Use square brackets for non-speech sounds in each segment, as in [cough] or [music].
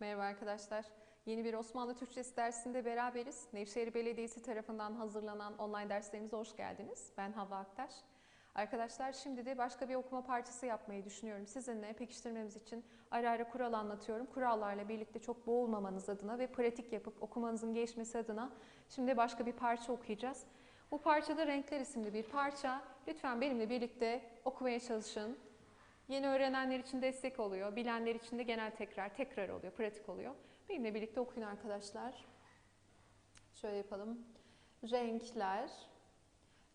Merhaba arkadaşlar. Yeni bir Osmanlı Türkçesi dersinde beraberiz. Nevşehir Belediyesi tarafından hazırlanan online derslerimize hoş geldiniz. Ben Havva Aktaş. Arkadaşlar şimdi de başka bir okuma parçası yapmayı düşünüyorum. Sizinle pekiştirmemiz için ara ara kural anlatıyorum. Kurallarla birlikte çok boğulmamanız adına ve pratik yapıp okumanızın geçmesi adına şimdi başka bir parça okuyacağız. Bu parçada Renkler isimli bir parça. Lütfen benimle birlikte okumaya çalışın. Yeni öğrenenler için destek oluyor. Bilenler için de genel tekrar, tekrar oluyor, pratik oluyor. Benimle birlikte okuyun arkadaşlar. Şöyle yapalım. Renkler.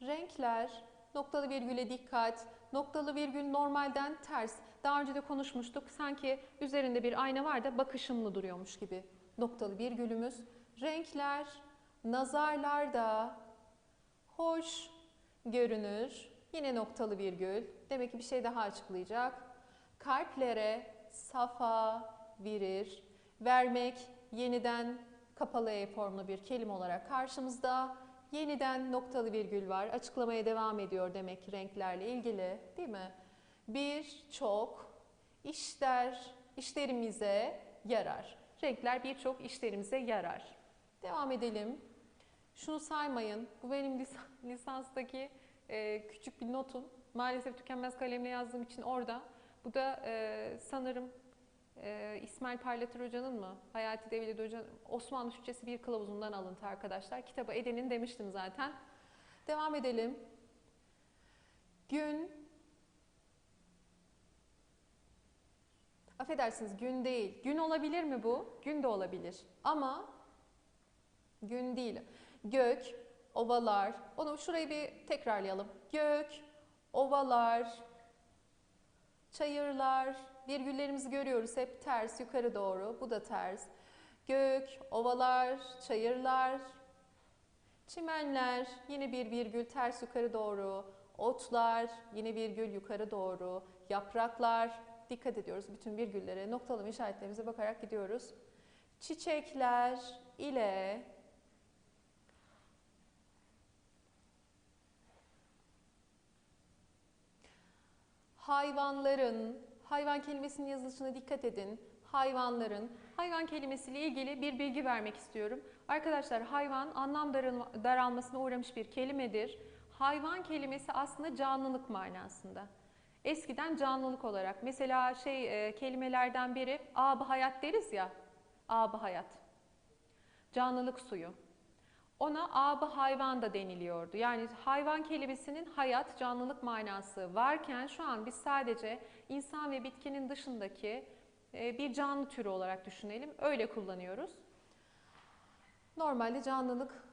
Renkler, noktalı virgüle dikkat. Noktalı virgül normalden ters. Daha önce de konuşmuştuk. Sanki üzerinde bir ayna var da bakışımlı duruyormuş gibi. Noktalı virgülümüz. Renkler, nazarlarda hoş görünür. Yine noktalı virgül. Demek ki bir şey daha açıklayacak. Kalplere safa verir. Vermek yeniden kapalı E formlu bir kelime olarak karşımızda. Yeniden noktalı virgül var. Açıklamaya devam ediyor demek ki renklerle ilgili değil mi? Bir çok işler, işlerimize yarar. Renkler birçok işlerimize yarar. Devam edelim. Şunu saymayın. Bu benim [laughs] lis- lisanstaki e, küçük bir notum. Maalesef tükenmez kalemle yazdığım için orada. Bu da e, sanırım e, İsmail Parlatır Hoca'nın mı? Hayati Devlet Hoca'nın Osmanlı Türkçesi bir kılavuzundan alıntı arkadaşlar. Kitabı edenin demiştim zaten. Devam edelim. Gün Affedersiniz gün değil. Gün olabilir mi bu? Gün de olabilir. Ama gün değil. Gök, ovalar. Onu şurayı bir tekrarlayalım. Gök, ovalar, çayırlar. Virgüllerimizi görüyoruz hep ters yukarı doğru. Bu da ters. Gök, ovalar, çayırlar, çimenler. Yine bir virgül ters yukarı doğru. Otlar, yine virgül yukarı doğru. Yapraklar. Dikkat ediyoruz bütün virgüllere. Noktalama işaretlerimize bakarak gidiyoruz. Çiçekler ile hayvanların, hayvan kelimesinin yazılışına dikkat edin. Hayvanların, hayvan kelimesiyle ilgili bir bilgi vermek istiyorum. Arkadaşlar hayvan anlam daralma- daralmasına uğramış bir kelimedir. Hayvan kelimesi aslında canlılık manasında. Eskiden canlılık olarak mesela şey e, kelimelerden biri ab hayat deriz ya. Ab hayat. Canlılık suyu. Ona abı hayvan da deniliyordu. Yani hayvan kelimesinin hayat, canlılık manası varken şu an biz sadece insan ve bitkinin dışındaki e, bir canlı türü olarak düşünelim. Öyle kullanıyoruz. Normalde canlılık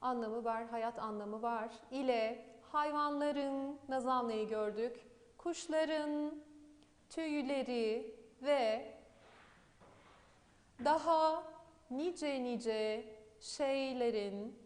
anlamı var, hayat anlamı var. İle hayvanların nazamneyi gördük. Kuşların tüyleri ve daha nice nice şeylerin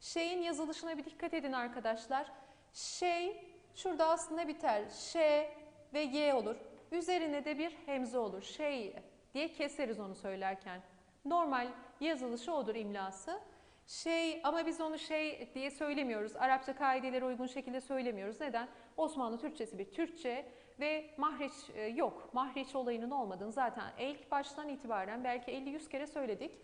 şeyin yazılışına bir dikkat edin arkadaşlar. Şey şurada aslında biter. Ş ve y olur. Üzerine de bir hemze olur. Şey diye keseriz onu söylerken. Normal yazılışı odur imlası. Şey ama biz onu şey diye söylemiyoruz. Arapça kaidelere uygun şekilde söylemiyoruz. Neden? Osmanlı Türkçesi bir Türkçe ve mahreç e, yok. Mahreç olayının olmadığını zaten ilk baştan itibaren belki 50-100 kere söyledik.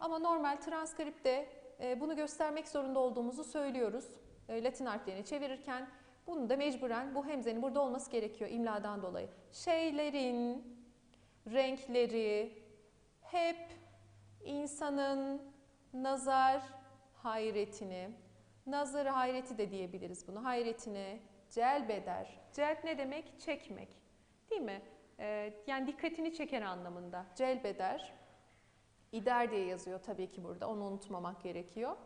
Ama normal transkripte e, bunu göstermek zorunda olduğumuzu söylüyoruz. E, Latin harflerini çevirirken bunu da mecburen bu hemzenin burada olması gerekiyor imladan dolayı. Şeylerin renkleri hep insanın nazar hayretini, nazar hayreti de diyebiliriz bunu, hayretini celbeder. Celp ne demek? Çekmek. Değil mi? Ee, yani dikkatini çeken anlamında. Celbeder. İder diye yazıyor tabii ki burada. Onu unutmamak gerekiyor.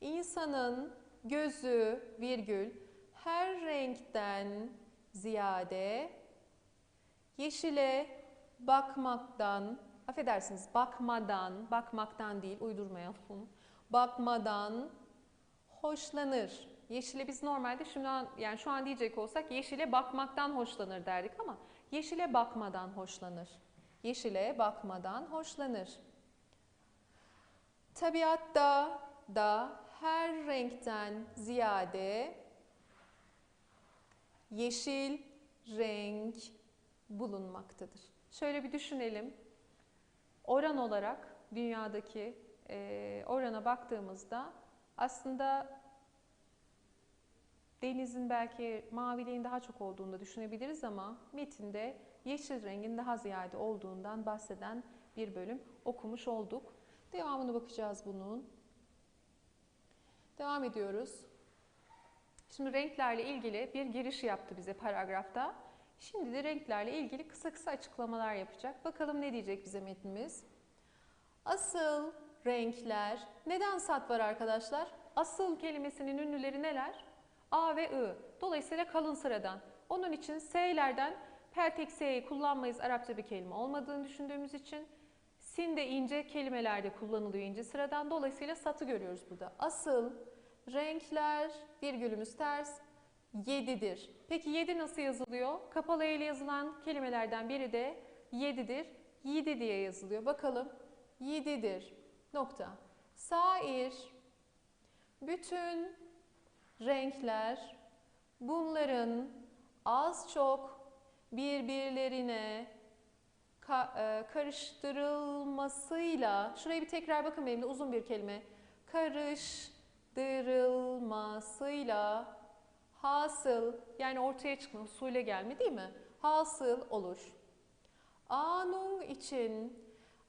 İnsanın gözü virgül her renkten ziyade yeşile bakmaktan, affedersiniz bakmadan, bakmaktan değil uydurmayalım bunu. Bakmadan hoşlanır. Yeşile biz normalde an yani şu an diyecek olsak yeşile bakmaktan hoşlanır derdik ama yeşile bakmadan hoşlanır. Yeşile bakmadan hoşlanır. Tabiatta da her renkten ziyade yeşil renk bulunmaktadır. Şöyle bir düşünelim. oran olarak dünyadaki e, orana baktığımızda aslında denizin belki maviliğin daha çok olduğunu da düşünebiliriz ama metinde yeşil rengin daha ziyade olduğundan bahseden bir bölüm okumuş olduk. Devamını bakacağız bunun. Devam ediyoruz. Şimdi renklerle ilgili bir giriş yaptı bize paragrafta. Şimdi de renklerle ilgili kısa kısa açıklamalar yapacak. Bakalım ne diyecek bize metnimiz. Asıl renkler. Neden sat var arkadaşlar? Asıl kelimesinin ünlüleri neler? A ve I. Dolayısıyla kalın sıradan. Onun için S'lerden peltek S'yi kullanmayız Arapça bir kelime olmadığını düşündüğümüz için. Sin de ince kelimelerde kullanılıyor ince sıradan. Dolayısıyla satı görüyoruz burada. Asıl renkler virgülümüz ters 7'dir. Peki 7 nasıl yazılıyor? Kapalı ile yazılan kelimelerden biri de 7'dir. 7 diye yazılıyor. Bakalım 7'dir. Nokta. Sair bütün renkler bunların az çok birbirlerine ka- e, karıştırılmasıyla şuraya bir tekrar bakın benimle uzun bir kelime karıştırılmasıyla hasıl yani ortaya çıkma husule gelme değil mi? Hasıl olur. Anun için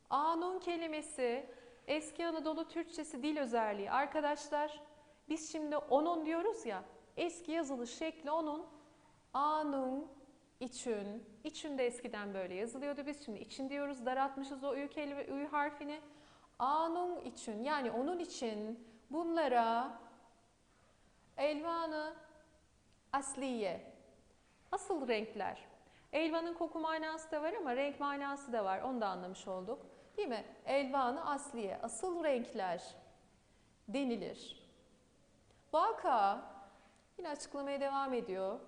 anun kelimesi eski Anadolu Türkçesi dil özelliği. Arkadaşlar biz şimdi onun diyoruz ya eski yazılış şekli onun anun için. İçin de eskiden böyle yazılıyordu. Biz şimdi için diyoruz. Daraltmışız o ü kelime ü harfini. Anun için yani onun için bunlara elvanı asliye asıl renkler. Elvanın koku manası da var ama renk manası da var. Onu da anlamış olduk. Değil mi? Elvanı asliye, asıl renkler denilir. Vaka yine açıklamaya devam ediyor.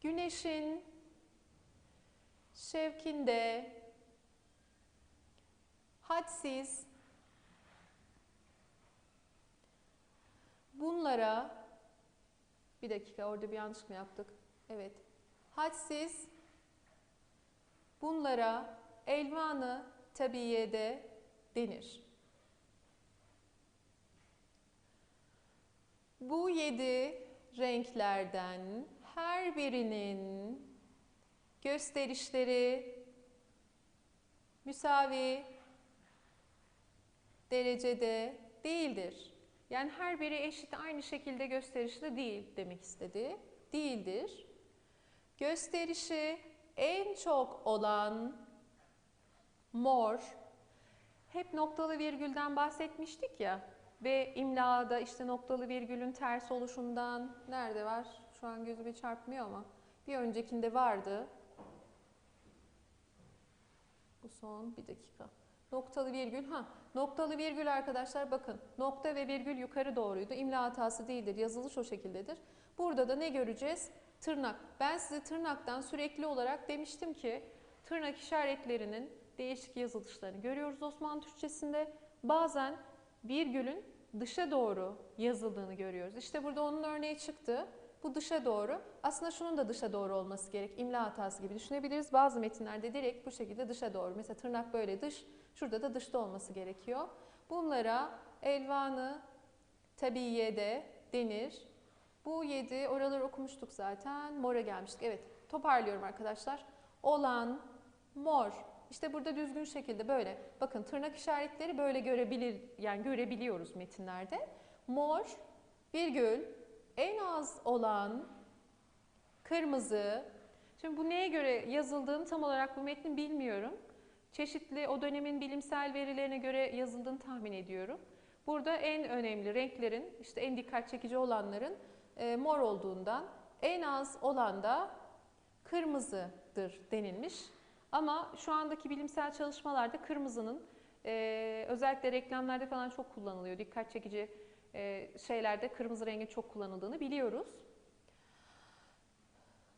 Güneşin şevkinde hadsiz bunlara bir dakika orada bir yanlış mı yaptık? Evet. Hadsiz bunlara elvanı tabiyede denir. Bu yedi renklerden her birinin gösterişleri müsavi derecede değildir. Yani her biri eşit aynı şekilde gösterişli değil demek istedi. Değildir. Gösterişi en çok olan mor. Hep noktalı virgülden bahsetmiştik ya ve imlada işte noktalı virgülün ters oluşundan nerede var? Şu an gözüme çarpmıyor ama bir öncekinde vardı. Bu son bir dakika. Noktalı virgül ha noktalı virgül arkadaşlar bakın nokta ve virgül yukarı doğruydu. İmla hatası değildir. Yazılış o şekildedir. Burada da ne göreceğiz? Tırnak. Ben size tırnaktan sürekli olarak demiştim ki tırnak işaretlerinin değişik yazılışlarını görüyoruz Osmanlı Türkçesinde. Bazen virgülün dışa doğru yazıldığını görüyoruz. İşte burada onun örneği çıktı. Bu dışa doğru. Aslında şunun da dışa doğru olması gerek. İmla hatası gibi düşünebiliriz. Bazı metinlerde direkt bu şekilde dışa doğru. Mesela tırnak böyle dış, şurada da dışta olması gerekiyor. Bunlara elvanı tabiyede denir. Bu yedi oraları okumuştuk zaten. Mora gelmiştik. Evet toparlıyorum arkadaşlar. Olan mor. İşte burada düzgün şekilde böyle. Bakın tırnak işaretleri böyle görebilir yani görebiliyoruz metinlerde. Mor virgül en az olan kırmızı. Şimdi bu neye göre yazıldığını tam olarak bu metnin bilmiyorum. Çeşitli o dönemin bilimsel verilerine göre yazıldığını tahmin ediyorum. Burada en önemli renklerin, işte en dikkat çekici olanların e, mor olduğundan en az olan da kırmızıdır denilmiş. Ama şu andaki bilimsel çalışmalarda kırmızının e, özellikle reklamlarda falan çok kullanılıyor. Dikkat çekici şeylerde kırmızı rengin çok kullanıldığını biliyoruz.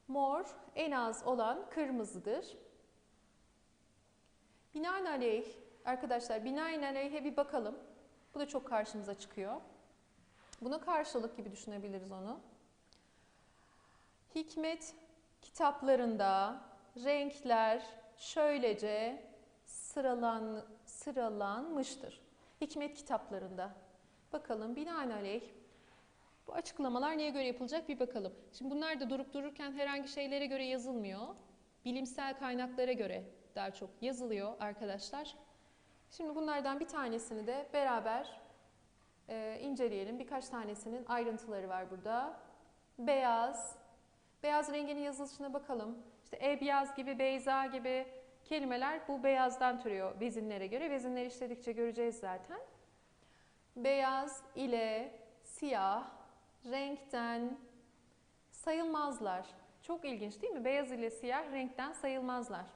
Mor en az olan kırmızıdır. Binaenaleyh arkadaşlar binaenaleyhe bir bakalım. Bu da çok karşımıza çıkıyor. Buna karşılık gibi düşünebiliriz onu. Hikmet kitaplarında renkler şöylece sıralan, sıralanmıştır. Hikmet kitaplarında. Bakalım binaenaleyh bu açıklamalar neye göre yapılacak bir bakalım. Şimdi bunlar da durup dururken herhangi şeylere göre yazılmıyor. Bilimsel kaynaklara göre daha çok yazılıyor arkadaşlar. Şimdi bunlardan bir tanesini de beraber e, inceleyelim. Birkaç tanesinin ayrıntıları var burada. Beyaz. Beyaz renginin yazılışına bakalım. İşte ebyaz gibi, beyza gibi kelimeler bu beyazdan türüyor vezinlere göre. Vezinleri işledikçe göreceğiz zaten. Beyaz ile siyah renkten sayılmazlar. Çok ilginç değil mi? Beyaz ile siyah renkten sayılmazlar.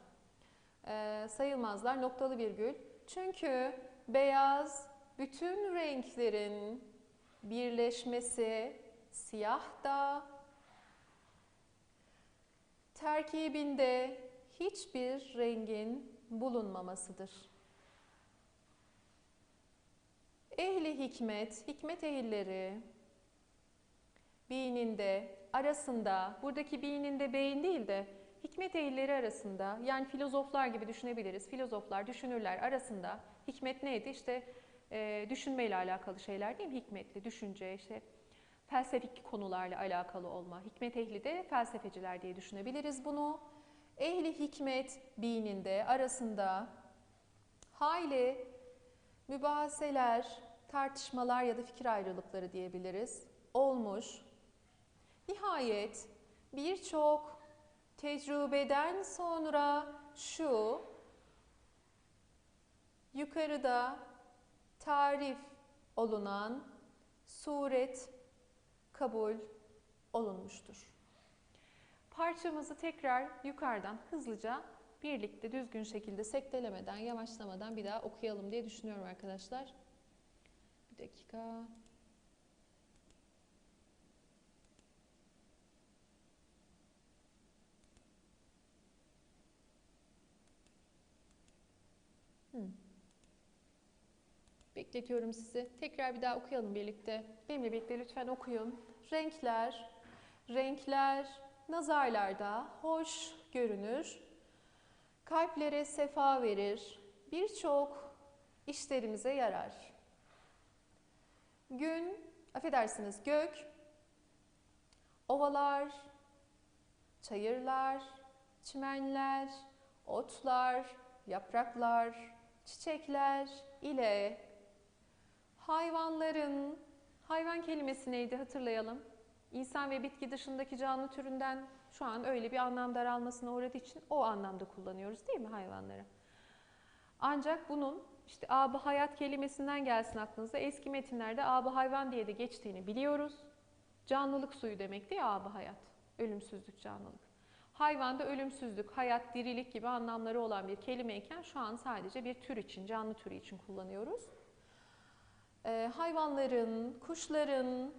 Ee, sayılmazlar noktalı virgül. Çünkü beyaz bütün renklerin birleşmesi siyah da terkibinde hiçbir rengin bulunmamasıdır. Ehli hikmet, hikmet ehilleri beyninde, arasında, buradaki beyninde beyin değil de hikmet ehilleri arasında, yani filozoflar gibi düşünebiliriz. Filozoflar, düşünürler arasında hikmet neydi? İşte e, düşünmeyle alakalı şeyler değil mi? Hikmetli, düşünce, işte felsefik konularla alakalı olma. Hikmet ehli de felsefeciler diye düşünebiliriz bunu. Ehli hikmet bininde arasında hayli mübahaseler, tartışmalar ya da fikir ayrılıkları diyebiliriz. Olmuş. Nihayet birçok tecrübeden sonra şu yukarıda tarif olunan suret kabul olunmuştur. Parçamızı tekrar yukarıdan hızlıca birlikte düzgün şekilde sektelemeden, yavaşlamadan bir daha okuyalım diye düşünüyorum arkadaşlar. Dakika. Hmm. Bekletiyorum sizi. Tekrar bir daha okuyalım birlikte. Benimle birlikte lütfen okuyun. Renkler, renkler nazarlarda hoş görünür. Kalplere sefa verir. Birçok işlerimize yarar. Gün, affedersiniz gök, ovalar, çayırlar, çimenler, otlar, yapraklar, çiçekler ile hayvanların, hayvan kelimesi neydi hatırlayalım. İnsan ve bitki dışındaki canlı türünden şu an öyle bir anlam daralmasına uğradığı için o anlamda kullanıyoruz değil mi hayvanları? Ancak bunun işte abı hayat kelimesinden gelsin aklınıza. Eski metinlerde abı hayvan diye de geçtiğini biliyoruz. Canlılık suyu demek değil abı hayat. Ölümsüzlük, canlılık. Hayvanda ölümsüzlük, hayat, dirilik gibi anlamları olan bir kelimeyken şu an sadece bir tür için, canlı türü için kullanıyoruz. Ee, hayvanların, kuşların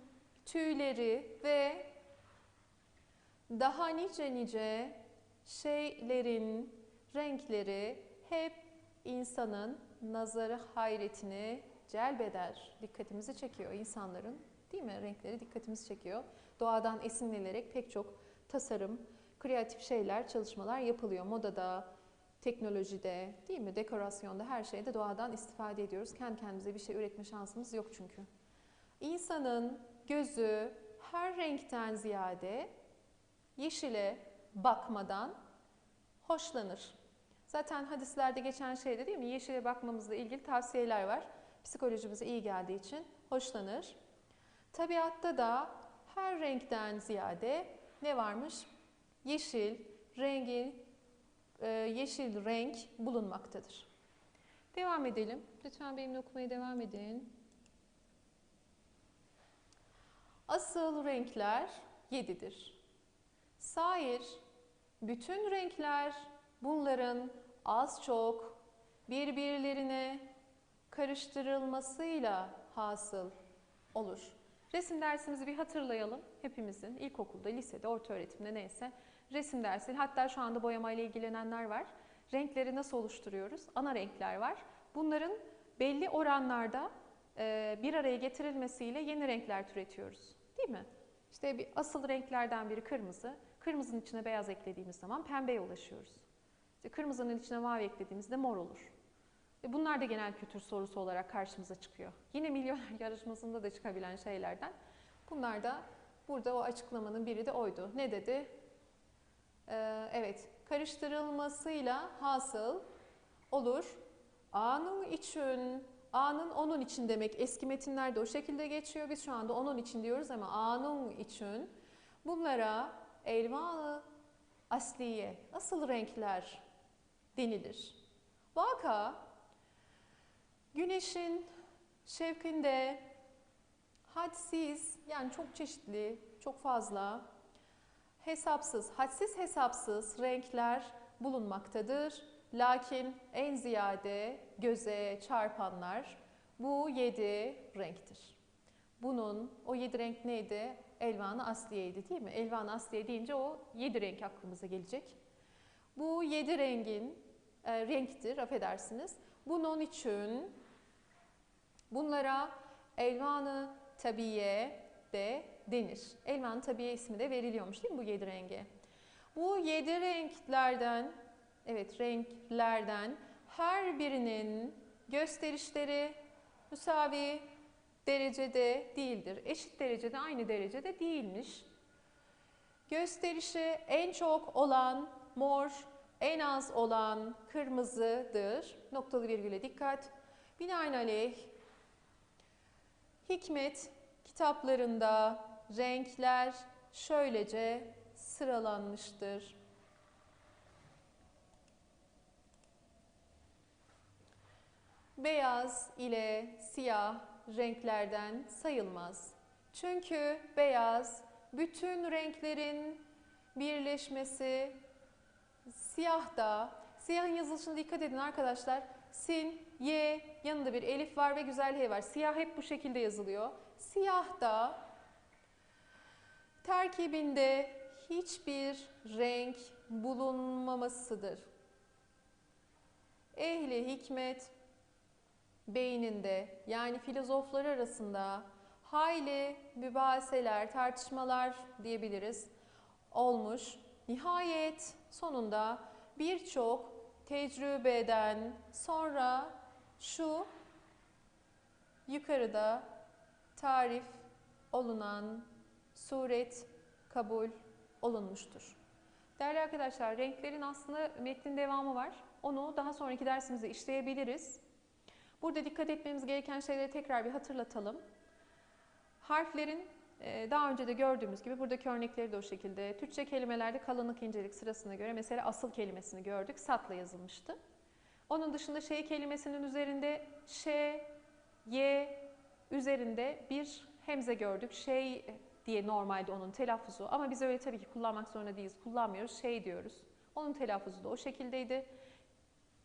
tüyleri ve daha nice nice şeylerin renkleri hep insanın nazarı hayretini celbeder, dikkatimizi çekiyor insanların. Değil mi? Renkleri dikkatimizi çekiyor. Doğadan esinlenerek pek çok tasarım, kreatif şeyler, çalışmalar yapılıyor. Modada, teknolojide, değil mi? Dekorasyonda, her şeyde doğadan istifade ediyoruz. Kendi kendimize bir şey üretme şansımız yok çünkü. İnsanın gözü her renkten ziyade yeşile bakmadan hoşlanır. Zaten hadislerde geçen şeyde değil mi? Yeşile bakmamızla ilgili tavsiyeler var. Psikolojimize iyi geldiği için hoşlanır. Tabiatta da her renkten ziyade ne varmış? Yeşil rengi, e, yeşil renk bulunmaktadır. Devam edelim. Lütfen benimle okumaya devam edin. Asıl renkler yedidir. Sair bütün renkler bunların az çok birbirlerine karıştırılmasıyla hasıl olur. Resim dersimizi bir hatırlayalım. Hepimizin ilkokulda, lisede, orta öğretimde neyse resim dersi. Hatta şu anda boyamayla ilgilenenler var. Renkleri nasıl oluşturuyoruz? Ana renkler var. Bunların belli oranlarda bir araya getirilmesiyle yeni renkler türetiyoruz. Değil mi? İşte bir asıl renklerden biri kırmızı. Kırmızının içine beyaz eklediğimiz zaman pembeye ulaşıyoruz. İşte kırmızının içine mavi eklediğimizde mor olur. E, Bunlar da genel kültür sorusu olarak karşımıza çıkıyor. Yine milyoner [laughs] yarışmasında da çıkabilen şeylerden. Bunlar da burada o açıklamanın biri de oydu. Ne dedi? Ee, evet, karıştırılmasıyla hasıl olur. A'nın için, A'nın onun için demek eski metinlerde o şekilde geçiyor. Biz şu anda onun için diyoruz ama A'nın için bunlara elvanı asliye, asıl renkler denilir. Vaka güneşin şevkinde hadsiz yani çok çeşitli, çok fazla hesapsız, hadsiz hesapsız renkler bulunmaktadır. Lakin en ziyade göze çarpanlar bu yedi renktir. Bunun o yedi renk neydi? Elvanı asliyeydi değil mi? Elvanı asliye deyince o yedi renk aklımıza gelecek. Bu yedi rengin e, renktir, affedersiniz. Bunun için bunlara elvanı tabiye de denir. Elvan tabiye ismi de veriliyormuş değil mi bu yedi renge? Bu yedi renklerden, evet renklerden her birinin gösterişleri müsavi derecede değildir. Eşit derecede, aynı derecede değilmiş. Gösterişi en çok olan mor, en az olan kırmızıdır. Noktalı virgüle dikkat. Binaenaleyh hikmet kitaplarında renkler şöylece sıralanmıştır. Beyaz ile siyah renklerden sayılmaz. Çünkü beyaz bütün renklerin birleşmesi, siyah da, siyahın yazılışına dikkat edin arkadaşlar. Sin, Y, yanında bir elif var ve güzel H var. Siyah hep bu şekilde yazılıyor. Siyah da terkibinde hiçbir renk bulunmamasıdır. Ehli hikmet beyninde yani filozoflar arasında hayli mübahaseler, tartışmalar diyebiliriz olmuş. Nihayet sonunda birçok tecrübeden sonra şu yukarıda tarif olunan suret kabul olunmuştur. Değerli arkadaşlar renklerin aslında metnin devamı var. Onu daha sonraki dersimizde işleyebiliriz. Burada dikkat etmemiz gereken şeyleri tekrar bir hatırlatalım. Harflerin daha önce de gördüğümüz gibi buradaki örnekleri de o şekilde. Türkçe kelimelerde kalınlık incelik sırasına göre mesela asıl kelimesini gördük. Satla yazılmıştı. Onun dışında şey kelimesinin üzerinde ş, y üzerinde bir hemze gördük. Şey diye normalde onun telaffuzu ama biz öyle tabii ki kullanmak zorunda değiliz. Kullanmıyoruz. Şey diyoruz. Onun telaffuzu da o şekildeydi.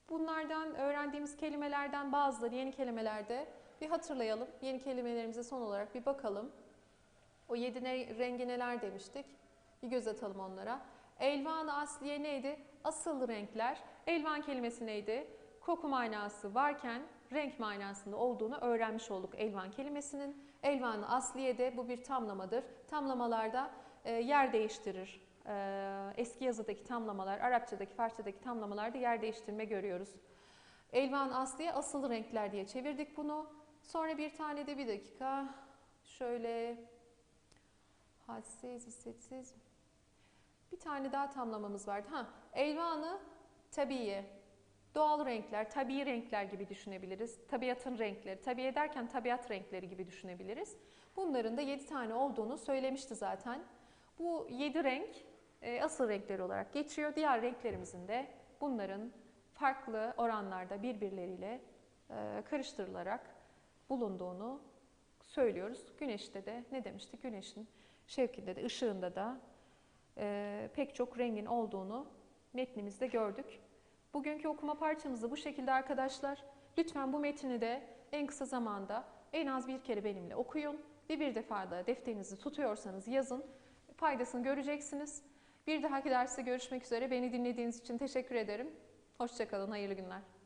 Bunlardan öğrendiğimiz kelimelerden bazıları yeni kelimelerde bir hatırlayalım. Yeni kelimelerimize son olarak bir bakalım. O yedi ne, rengi neler demiştik? Bir göz atalım onlara. Elvan asliye neydi? Asıl renkler. Elvan kelimesi neydi? Koku manası varken renk manasında olduğunu öğrenmiş olduk elvan kelimesinin. Elvan asliye de bu bir tamlamadır. Tamlamalarda e, yer değiştirir. E, eski yazıdaki tamlamalar, Arapçadaki, Farsçadaki tamlamalarda yer değiştirme görüyoruz. Elvan asliye asıl renkler diye çevirdik bunu. Sonra bir tane de bir dakika şöyle hadsiz, hissetsiz. Bir tane daha tamlamamız vardı. Ha, elvanı tabiye, doğal renkler, tabii renkler gibi düşünebiliriz. Tabiatın renkleri, tabiye derken tabiat renkleri gibi düşünebiliriz. Bunların da 7 tane olduğunu söylemişti zaten. Bu 7 renk e, asıl renkleri olarak geçiyor. Diğer renklerimizin de bunların farklı oranlarda birbirleriyle e, karıştırılarak bulunduğunu söylüyoruz. Güneşte de ne demiştik? Güneşin şevkinde de ışığında da e, pek çok rengin olduğunu metnimizde gördük. Bugünkü okuma parçamızı bu şekilde arkadaşlar. Lütfen bu metni de en kısa zamanda en az bir kere benimle okuyun. Ve bir defa da defterinizi tutuyorsanız yazın. Faydasını göreceksiniz. Bir dahaki derste görüşmek üzere. Beni dinlediğiniz için teşekkür ederim. Hoşçakalın, hayırlı günler.